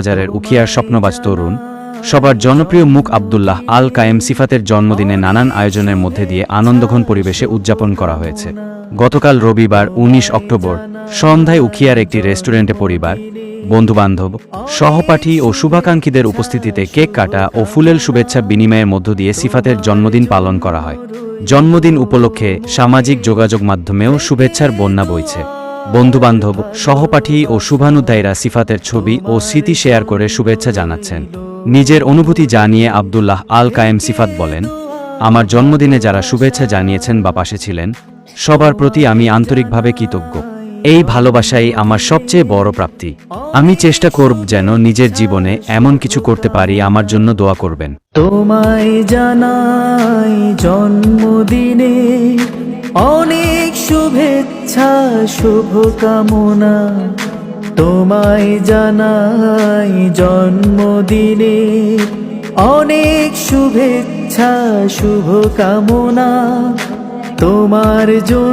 বাজারের উখিয়ার স্বপ্নবাজ তরুণ, সবার জনপ্রিয় মুখ আবদুল্লাহ আল কায়েম সিফাতের জন্মদিনে নানান আয়োজনের মধ্যে দিয়ে আনন্দঘন পরিবেশে উদযাপন করা হয়েছে। গতকাল রবিবার ১৯ অক্টোবর সন্ধ্যায় উখিয়ার একটি রেস্টুরেন্টে পরিবার, বন্ধুবান্ধব, সহপাঠী ও শুভাকাঙ্ক্ষীদের উপস্থিতিতে কেক কাটা ও ফুলেল শুভেচ্ছা বিনিময়ের মধ্য দিয়ে সিফাতের জন্মদিন পালন করা হয়। জন্মদিন উপলক্ষে সামাজিক যোগাযোগ মাধ্যমেও শুভেচ্ছার বন্যা বইছে। বন্ধুবান্ধব, সহপাঠী ও শুভানুধ্যায়ীরা সিফাতের ছবি ও স্মৃতি শেয়ার করে শুভেচ্ছা জানাচ্ছেন। নিজের অনুভূতি জানিয়ে আবদুল্লাহ আল কায়েম সিফাত বলেন, আমার জন্মদিনে যারা শুভেচ্ছা জানিয়েছেন বা পাশে ছিলেন, সবার প্রতি আমি আন্তরিকভাবে কৃতজ্ঞ। এই ভালোবাসাই আমার সবচেয়ে বড় প্রাপ্তি। আমি চেষ্টা করব যেন নিজের জীবনে এমন কিছু করতে পারি, আমার জন্য দোয়া করবেন। তোমায় জানাই জন্মদিনে অনেক শুভেচ্ছা শুভ কামনা তোমায় জানাই জন্মদিনে। অনেক শুভেচ্ছা শুভ কামনা তোমার জন্য।